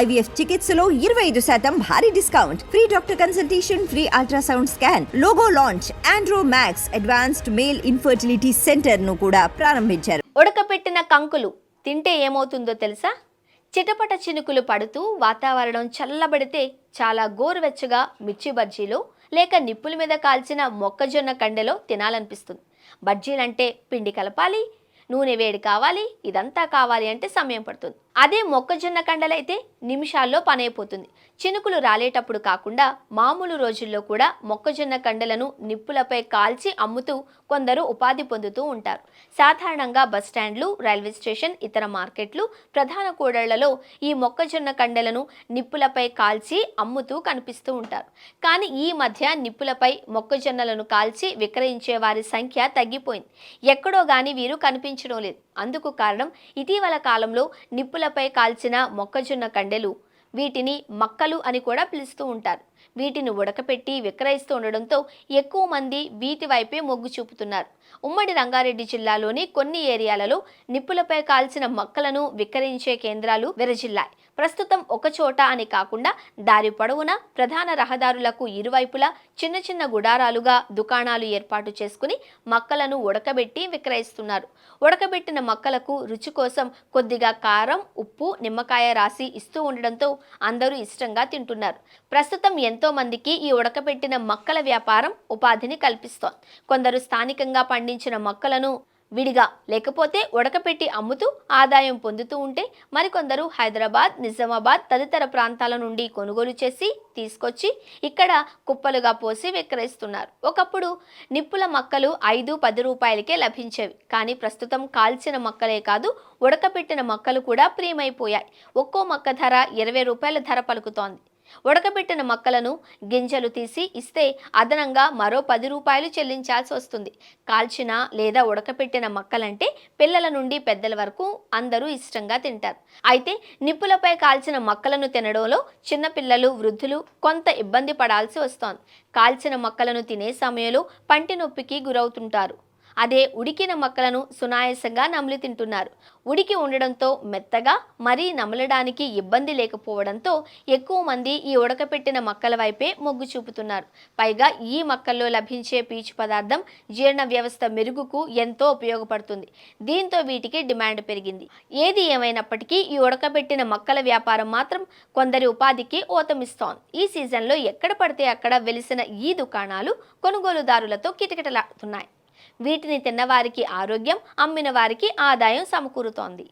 IVF చికిత్సలో ఇరవై ఐదు శాతం భారీ discount. Free doctor consultation free ultrasound scan logo launch Andro max advanced male infertility సెంటర్ను కూడా ప్రారంభించారు. ఉడకపెట్టిన కంకులు తింటే ఏమవుతుందో తెలుసా? చిటపట చినుకులు పడుతూ వాతావరణం చల్లబడితే చాలా గోరువెచ్చగా మిర్చి బజ్జీలో లేక నిప్పుల మీద కాల్చిన మొక్కజొన్న కండెలో తినాలనిపిస్తుంది. బజ్జీలంటే పిండి కలపాలి నూనె వేడి కావాలి ఇదంతా కావాలి అంటే సమయం పడుతుంది. అదే మొక్కజొన్న కండలైతే నిమిషాల్లో పని అయిపోతుంది చినుకులు రాలేటప్పుడు కాకుండా మామూలు రోజుల్లో కూడా మొక్కజొన్న కండలను నిప్పులపై కాల్చి అమ్ముతూ కొందరు ఉపాధి పొందుతూ ఉంటారు. సాధారణంగా బస్ స్టాండ్లు రైల్వే స్టేషన్ ఇతర మార్కెట్లు ప్రధాన కూడళ్ళలో ఈ మొక్కజొన్న కండలను నిప్పులపై కాల్చి అమ్ముతూ కనిపిస్తూ ఉంటారు. కానీ ఈ మధ్య నిప్పులపై మొక్కజొన్నలను కాల్చి విక్రయించే వారి సంఖ్య తగ్గిపోయింది. ఎక్కడో గాని వీరు కనిపించడం లేదు. అందుకు కారణం ఇటీవల కాలంలో నిప్పులపై కాల్చిన మొక్కజొన్న కండెలు. వీటిని మక్కలు అని కూడా పిలుస్తూ ఉంటారు. వీటిని ఉడకపెట్టి విక్రయిస్తూ ఉండడంతో ఎక్కువ మంది వీటి వైపే మొగ్గు చూపుతున్నారు. ఉమ్మడి రంగారెడ్డి జిల్లాలోని కొన్ని ఏరియాలలో నిప్పులపై కాల్చిన మక్కలను విక్రయించే కేంద్రాలు విరజిల్లాయి. ప్రస్తుతం ఒక చోట అని కాకుండా దారి పొడవున ప్రధాన రహదారులకు ఇరువైపులా చిన్న చిన్న గుడారాలుగా దుకాణాలు ఏర్పాటు చేసుకుని మక్కలను ఉడకబెట్టి విక్రయిస్తున్నారు. ఉడకబెట్టిన మక్కలకు రుచి కోసం కొద్దిగా కారం ఉప్పు నిమ్మకాయ రాసి ఇస్తూ ఉండడంతో అందరూ ఇష్టంగా తింటున్నారు. ప్రస్తుతం ఎంతో మందికి ఈ ఉడకబెట్టిన మొక్కల వ్యాపారం ఉపాధిని కల్పిస్తోంది. కొందరు స్థానికంగా పండించిన మొక్కలను విడిగా లేకపోతే ఉడకపెట్టి అమ్ముతూ ఆదాయం పొందుతూ ఉంటే మరికొందరు హైదరాబాద్ నిజామాబాద్ తదితర ప్రాంతాల నుండి కొనుగోలు చేసి తీసుకొచ్చి ఇక్కడ కుప్పలుగా పోసి విక్రయిస్తున్నారు. ఒకప్పుడు నిప్పుల మక్కలు ఐదు పది రూపాయలకే లభించేవి. కానీ ప్రస్తుతం కాల్చిన మక్కలే కాదు ఉడకపెట్టిన మక్కలు కూడా ప్రియమైపోయాయి ఒక్కో మక్క ధర ఇరవై రూపాయల ధర పలుకుతోంది. ఉడకబెట్టిన మొక్కలను గింజలు తీసి ఇస్తే అదనంగా మరో పది రూపాయలు చెల్లించాల్సి వస్తుంది. కాల్చిన లేదా ఉడకపెట్టిన మొక్కలంటే పిల్లల నుండి పెద్దల వరకు అందరూ ఇష్టంగా తింటారు. అయితే నిప్పులపై కాల్చిన మొక్కలను తినడంలో చిన్నపిల్లలు వృద్ధులు కొంత ఇబ్బంది పడాల్సి వస్తోంది. కాల్చిన మొక్కలను తినే సమయంలో పంటి నొప్పికి గురవుతుంటారు. అదే ఉడికిన మొక్కలను సునాయాసంగా నమిలి తింటున్నారు. ఉడికి ఉండడంతో మెత్తగా మరీ నమలడానికి ఇబ్బంది లేకపోవడంతో ఎక్కువ మంది ఈ ఉడకపెట్టిన మొక్కల వైపే మొగ్గు చూపుతున్నారు. పైగా ఈ మొక్కల్లో లభించే పీచు పదార్థం జీర్ణ వ్యవస్థ మెరుగుకు ఎంతో ఉపయోగపడుతుంది. దీంతో వీటికి డిమాండ్ పెరిగింది. ఏది ఏమైనప్పటికీ ఈ ఉడకబెట్టిన మొక్కల వ్యాపారం మాత్రం కొందరి ఉపాధికి ఊతమిస్తోంది. ఈ సీజన్లో ఎక్కడ పడితే అక్కడ వెలిసిన ఈ దుకాణాలు కొనుగోలుదారులతో కిటకిటలాడుతున్నాయి. వీటిని తిన్నవారికి ఆరోగ్యం అమ్మిన వారికి ఆదాయం సమకూరుతోంది.